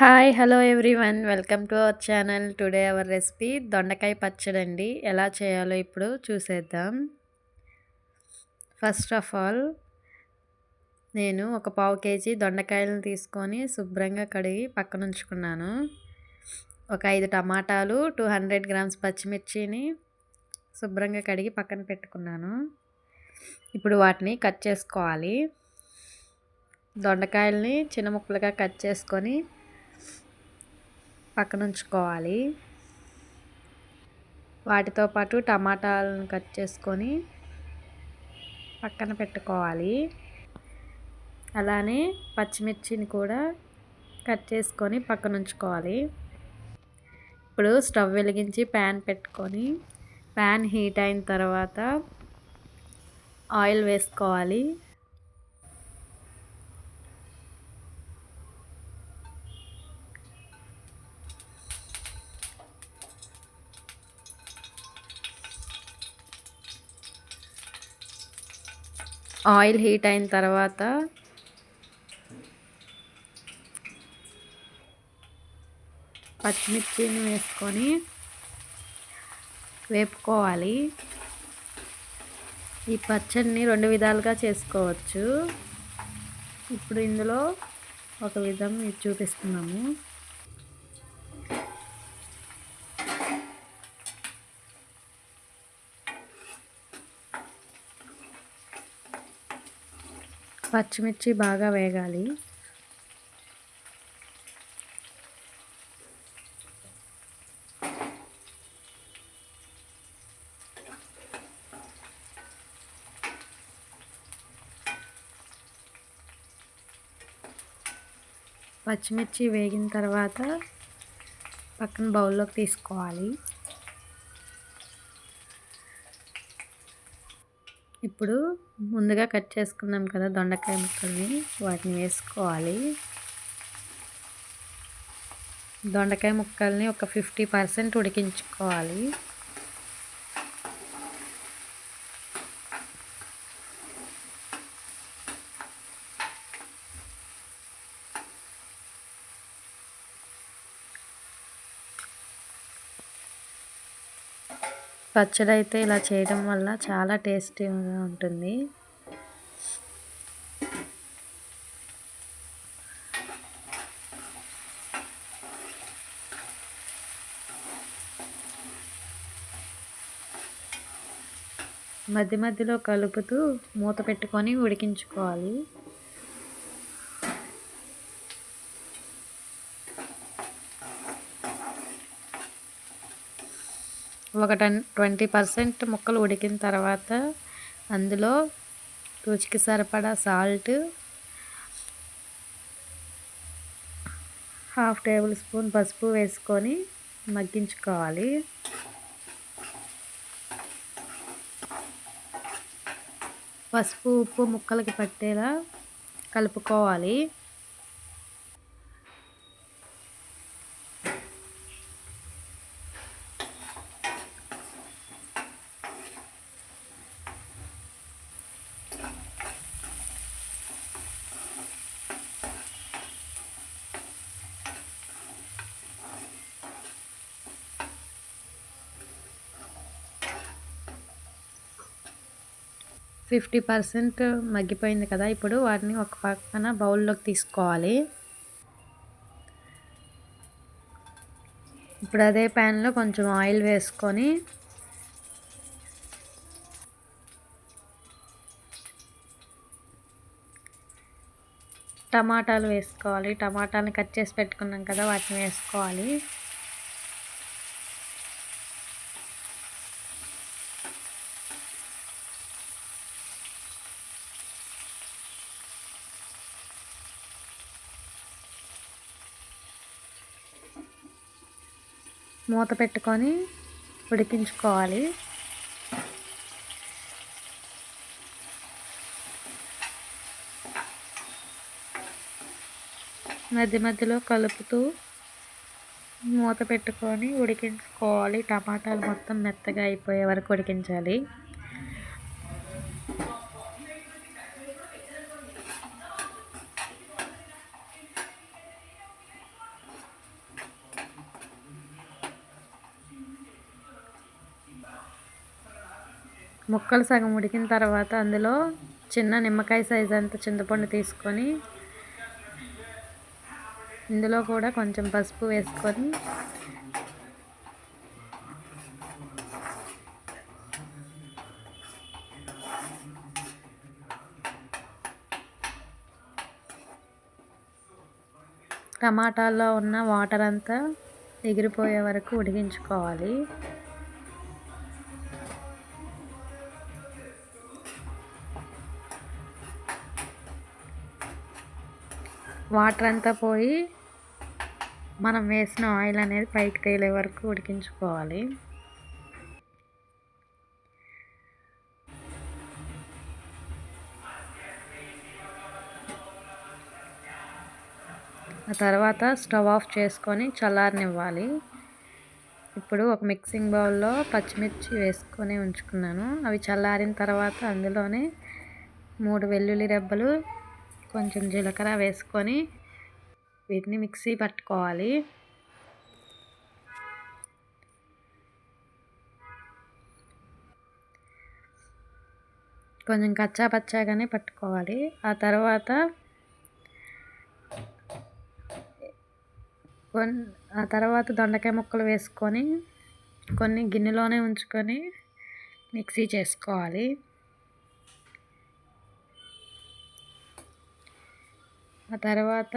Hi hello everyone welcome to our channel today our recipe దొండకాయ పచ్చడి అండి ఎలా చేయాలో ఇప్పుడు చూసేద్దాం. ఫస్ట్ ఆఫ్ ఆల్ నేను ఒక పావు కేజీ దొండకాయలను తీసుకొని శుభ్రంగా కడిగి పక్కన ఉంచుకున్నాను. ఒక ఐదు టమాటాలు టూ హండ్రెడ్ గ్రామ్స్ పచ్చిమిర్చిని శుభ్రంగా కడిగి పక్కన పెట్టుకున్నాను. ఇప్పుడు వాటిని కట్ చేసుకోవాలి. దొండకాయల్ని చిన్న ముక్కలుగా కట్ చేసుకొని పక్కన ఉంచుకోవాలి వాటితో పాటు టమాటాలను కట్ చేసుకొని పక్కన పెట్టుకోవాలి. అలానే పచ్చిమిర్చిని కూడా కట్ చేసుకొని పక్కన ఉంచుకోవాలి ఇప్పుడు స్టవ్ వెలిగించి ప్యాన్ పెట్టుకొని ప్యాన్ హీట్ అయిన తర్వాత ఆయిల్ వేసుకోవాలి. ఆయిల్ హీట్ అయిన తర్వాత పచ్చిమిర్చిని వేసుకొని వేపుకోవాలి. ఈ పచ్చడిని రెండు విధాలుగా చేసుకోవచ్చు. ఇప్పుడు ఇందులో ఒక విధం చూపిస్తున్నాము. పచ్చిమిర్చి బాగా వేగాలి. పచ్చిమిర్చి వేగిన తర్వాత పక్కన బౌల్లోకి తీసుకోవాలి. ఇప్పుడు ముందుగా కట్ చేసుకున్నాం కదా దొండకాయ ముక్కల్ని. వాటిని వేసుకోవాలి. దొండకాయ ముక్కల్ని ఒక ఫిఫ్టీ పర్సెంట్ ఉడికించుకోవాలి. పచ్చడి అయితే ఇలా చేయడం వల్ల చాలా టేస్టీగా ఉంటుంది. మధ్య మధ్యలో కలుపుతూ మూత పెట్టుకొని ఉడికించుకోవాలి. ఒక టెన్ ట్వంటీ పర్సెంట్ ముక్కలు ఉడికిన తర్వాత అందులో రుచికి సరిపడా సాల్ట్ హాఫ్ టేబుల్ స్పూన్ పసుపు వేసుకొని మగ్గించుకోవాలి. పసుపు ఉప్పు ముక్కలకి పట్టేలా కలుపుకోవాలి. ఫిఫ్టీ పర్సెంట్ మగ్గిపోయింది కదా ఇప్పుడు వాటిని ఒక పక్కన బౌల్లోకి తీసుకోవాలి. ఇప్పుడు అదే ప్యాన్లో కొంచెం ఆయిల్ వేసుకొని టమాటాలు వేసుకోవాలి. టమాటాలను కట్ చేసి పెట్టుకున్నాం కదా వాటిని వేసుకోవాలి. మూత పెట్టుకొని ఉడికించుకోవాలి. మధ్య మధ్యలో కలుపుతూ మూత పెట్టుకొని ఉడికించుకోవాలి. టమాటాలు మొత్తం మెత్తగా అయిపోయే వరకు ఉడికించాలి. ముక్కలు సగం ఉడికిన తర్వాత అందులో చిన్న నిమ్మకాయ సైజ్ అంత చింతపండు తీసుకొని ఇందులో కూడా కొంచెం పసుపు వేసుకొని టమాటాల్లో ఉన్న వాటర్ అంతా ఎగిరిపోయే వరకు ఉడికించుకోవాలి. వాటర్ అంతా పోయి మనం వేసిన ఆయిల్ అనేది పైకి తేలే వరకు ఉడికించుకోవాలి. ఆ తర్వాత స్టవ్ ఆఫ్ చేసుకొని చల్లారనివ్వాలి. ఇప్పుడు ఒక మిక్సింగ్ బౌల్లో పచ్చిమిర్చి వేసుకొని ఉంచుకున్నాను. అవి చల్లారిన తర్వాత అందులోనే మూడు వెల్లుల్లి రెబ్బలు కొంచెం జీలకర్ర వేసుకొని వీటిని మిక్సీ పట్టుకోవాలి. కొంచెం కచ్చా పచ్చాగానే పట్టుకోవాలి. ఆ తర్వాత ఆ తర్వాత దొండకాయ ముక్కలు వేసుకొని కొన్ని గిన్నెలోనే ఉంచుకొని మిక్సీ చేసుకోవాలి. ఆ తర్వాత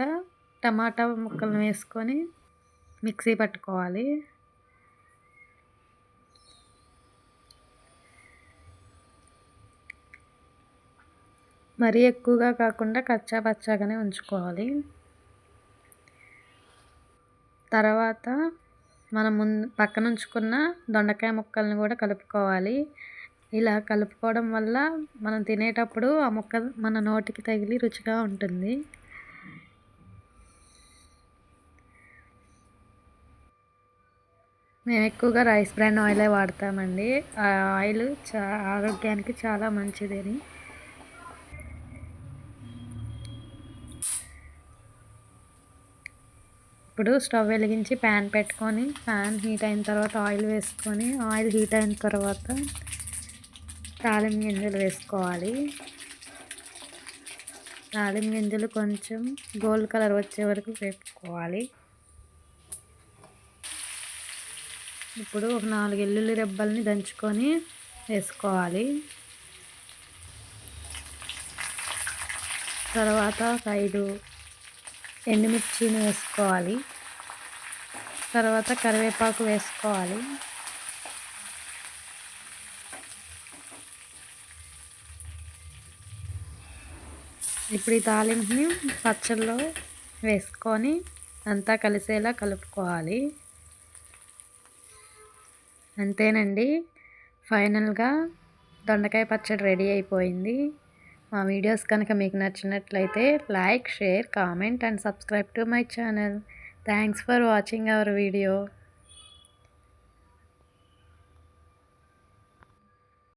టమాటా ముక్కలను వేసుకొని మిక్సీ పట్టుకోవాలి. మరీ ఎక్కువగా కాకుండా కచ్చా పచ్చాగానే ఉంచుకోవాలి. తర్వాత మనం ముందు పక్కన ఉంచుకున్న దొండకాయ ముక్కల్ని కూడా కలుపుకోవాలి. ఇలా కలుపుకోవడం వల్ల మనం తినేటప్పుడు ఆ ముక్క మన నోటికి తగిలి రుచిగా ఉంటుంది. మేము ఎక్కువగా రైస్ బ్రాండ్ ఆయిలే వాడతామండి. ఆ ఆయిల్ చా ఆరోగ్యానికి చాలా మంచిదని ఇప్పుడు స్టవ్ వెలిగించి ప్యాన్ పెట్టుకొని ప్యాన్ హీట్ అయిన తర్వాత ఆయిల్ వేసుకొని ఆయిల్ హీట్ అయిన తర్వాత తాలిం గింజలు వేసుకోవాలి. తాలిం గింజలు కొంచెం గోల్డ్ కలర్ వచ్చే వరకు వేపుకోవాలి. ఇప్పుడు ఒక నాలుగు ఎల్లుల్లి రెబ్బల్ని దంచుకొని వేసుకోవాలి. తర్వాత ఒక ఐదు ఎండుమిర్చిని వేసుకోవాలి. తర్వాత కరివేపాకు వేసుకోవాలి. ఇప్పుడు ఈ తాలింపుని పచ్చళ్ళలో వేసుకొని అంతా కలిసేలా కలుపుకోవాలి. అంతేనండి. ఫైనల్గా దొండకాయ పచ్చడి రెడీ అయిపోయింది. మా వీడియోస్ కనుక మీకు నచ్చినట్లయితే like share comment and subscribe to my channel. Thanks for watching our video.